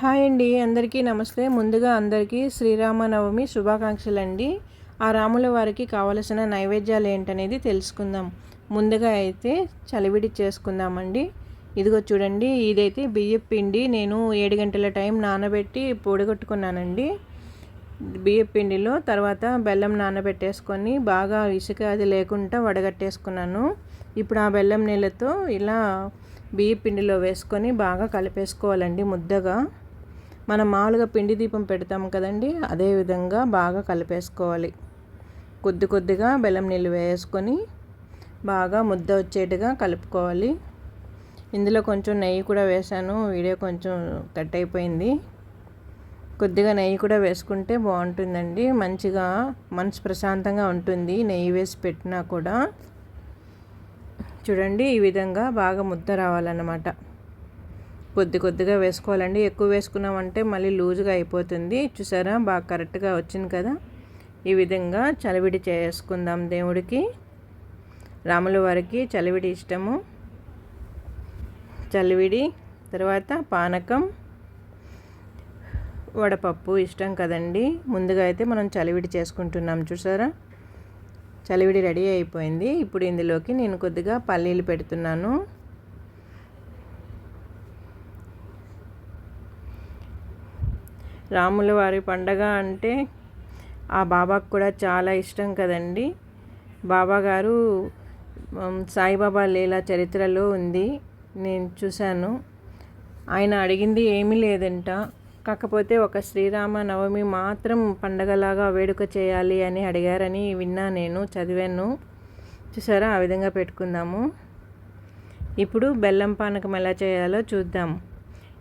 Hi అండి అందరికీ నమస్తే. ముందుగా అందరికీ శ్రీరామనవమి శుభాకాంక్షలు అండి ఆ రాముల వారికి కావలసిన నైవేద్యాలు ఏంటనేది తెలుసుకుందాం. ముందుగా అయితే చలివిడి చేసుకుందామండి. ఇదిగో చూడండి ఇదైతే బియ్యం పిండి. నేను ఏడు గంటల టైం నానబెట్టి పొడిగొట్టుకున్నానండి. బియ్యం పిండిలో తర్వాత బెల్లం నానబెట్టేసుకొని బాగా ఇసుక అది లేకుండా వడగట్టేసుకున్నాను. ఇప్పుడు ఆ బెల్లం నీళ్ళతో ఇలా బియ్య పిండిలో వేసుకొని బాగా కలిపేసుకోవాలండి ముద్దగా. మనం మామూలుగా పిండి దీపం పెడతాం కదండి అదే విధంగా బాగా కలిపేసుకోవాలి. కొద్ది కొద్దిగా బెల్లం నీళ్ళు వేసుకొని బాగా ముద్ద వచ్చేట్టుగా కలుపుకోవాలి. ఇందులో కొంచెం నెయ్యి కూడా వేసాను వీడియో కొంచెం కట్ అయిపోయింది. కొద్దిగా నెయ్యి కూడా వేసుకుంటే బాగుంటుందండి. మంచిగా మనసు ప్రశాంతంగా ఉంటుంది నెయ్యి వేసి పెట్టినా కూడా. చూడండి ఈ విధంగా బాగా ముద్ద రావాలన్నమాట. కొద్ది కొద్దిగా వేసుకోవాలండి. ఎక్కువ వేసుకున్నామంటే మళ్ళీ లూజుగా అయిపోతుంది. చూసారా? బాగా కరెక్ట్గా వచ్చింది కదా? ఈ విధంగా చలివిడి చేసుకుందాం దేవుడికి. రాముల వారికి చలివిడి ఇష్టము. చలివిడి తర్వాత పానకం వడపప్పు ఇష్టం కదండి. ముందుగా అయితే మనం చలివిడి చేసుకుంటున్నాం. చూసారా? చలివిడి రెడీ అయిపోయింది. ఇప్పుడు ఇందులోకి నేను కొద్దిగా పల్లీలు పెడుతున్నాను. రాముల వారి పండగ అంటే ఆ బాబాకు కూడా చాలా ఇష్టం కదండి. బాబా గారు సాయిబాబా లీలా చరిత్రలో ఉంది. నేను చూశాను. ఆయన అడిగింది ఏమీ లేదంట. కాకపోతే ఒక శ్రీరామ నవమి మాత్రం పండగలాగా వేడుక చేయాలి అని అడిగారని విన్నా నేను చదివాను. చూసారా? ఆ విధంగా పెట్టుకుందాము. ఇప్పుడు బెల్లం పానకం ఎలా చేయాలో చూద్దాం.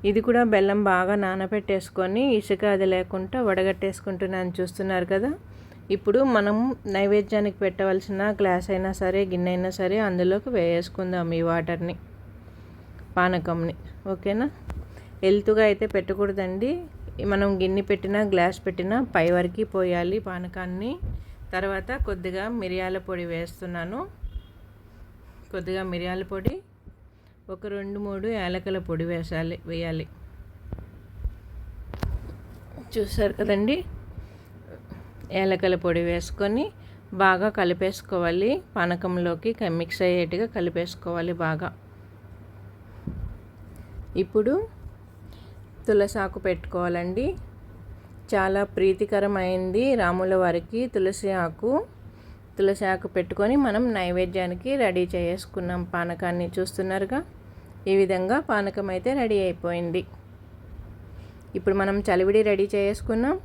ఇది కూడా బెల్లం బాగా నానబెట్టేసుకొని ఇసుక అది లేకుండా వడగట్టేసుకుంటున్నాను. చూస్తున్నారు కదా? ఇప్పుడు మనం నైవేద్యానికి పెట్టవలసిన గ్లాస్ అయినా సరే గిన్నె అయినా సరే అందులోకి వేసుకుందాం ఈ వాటర్ని పానకంని. ఓకేనా? ఎల్తుగా అయితే పెట్టకూడదండి. మనం గిన్నె పెట్టినా గ్లాస్ పెట్టినా పై వరకు పోయాలి పానకాన్ని. తర్వాత కొద్దిగా మిరియాల పొడి వేస్తున్నాను. కొద్దిగా మిరియాల పొడి ఒక రెండు మూడు యాలకల పొడి వేసాలి వేయాలి. చూసారు కదండి? యాలకల పొడి వేసుకొని బాగా కలిపేసుకోవాలి. పానకంలోకి మిక్స్ అయ్యేట్టుగా కలిపేసుకోవాలి బాగా. ఇప్పుడు తులసాకు పెట్టుకోవాలండి. చాలా ప్రీతికరమైంది రాముల వారికి తులసి ఆకు. తులసి ఆకు పెట్టుకొని మనం నైవేద్యానికి రెడీ చేసుకున్నాం. పానకాన్ని చూస్తున్నారుగా? ఈ విధంగా పానకం అయితే రెడీ అయిపోయింది. ఇప్పుడు మనం చలివిడి రెడీ చేసుకున్నాం.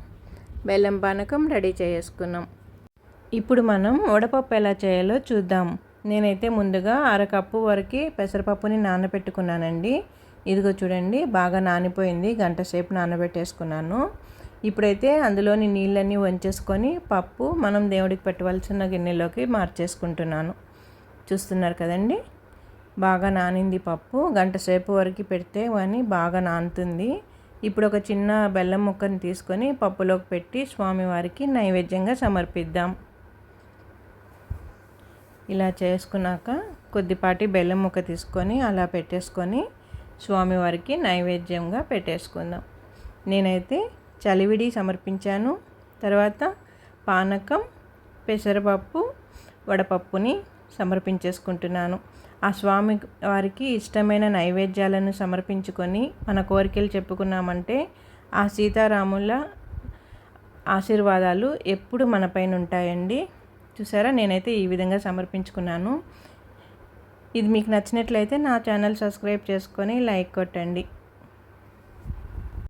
బెల్లం పానకం రెడీ చేసుకున్నాం. ఇప్పుడు మనం వడపప్పు ఎలా చేయాలో చూద్దాం. నేనైతే ముందుగా అరకప్పు వరకు పెసరపప్పుని నానబెట్టుకున్నానండి. ఇదిగో చూడండి బాగా నానిపోయింది. గంట సేపు నానబెట్టేసుకున్నాను. ఇప్పుడైతే అందులోని నీళ్ళన్నీ వంచేసుకొని పప్పు మనం దేవుడికి పెట్టవలసిన గిన్నెలోకి మార్చేసుకుంటున్నాను. చూస్తున్నారు కదండి? బాగా నానింది పప్పు. గంట సేపు వరకు పెడితే కానీ బాగా నానుతుంది. ఇప్పుడు ఒక చిన్న బెల్లం ముక్కని తీసుకొని పప్పులోకి పెట్టి స్వామివారికి నైవేద్యంగా సమర్పిద్దాం. ఇలా చేసుకున్నాక కొద్దిపాటి బెల్లం ముక్క తీసుకొని అలా పెట్టేసుకొని స్వామివారికి నైవేద్యంగా పెట్టేసుకుందాం. నేనైతే చలివిడి సమర్పించాను. తర్వాత పానకం పెసరపప్పు వడపప్పుని సమర్పించేసుకుంటున్నాను. ఆ స్వామి వారికి ఇష్టమైన నైవేద్యాలను సమర్పించుకొని మన కోరికలు చెప్పుకున్నామంటే ఆ సీతారాముల ఆశీర్వాదాలు ఎప్పుడు మనపైన ఉంటాయండి చూసారా? నేనైతే ఈ విధంగా సమర్పించుకున్నాను. ఇది మీకు నచ్చినట్లయితే నా ఛానల్ సబ్స్క్రైబ్ చేసుకొని లైక్ కొట్టండి.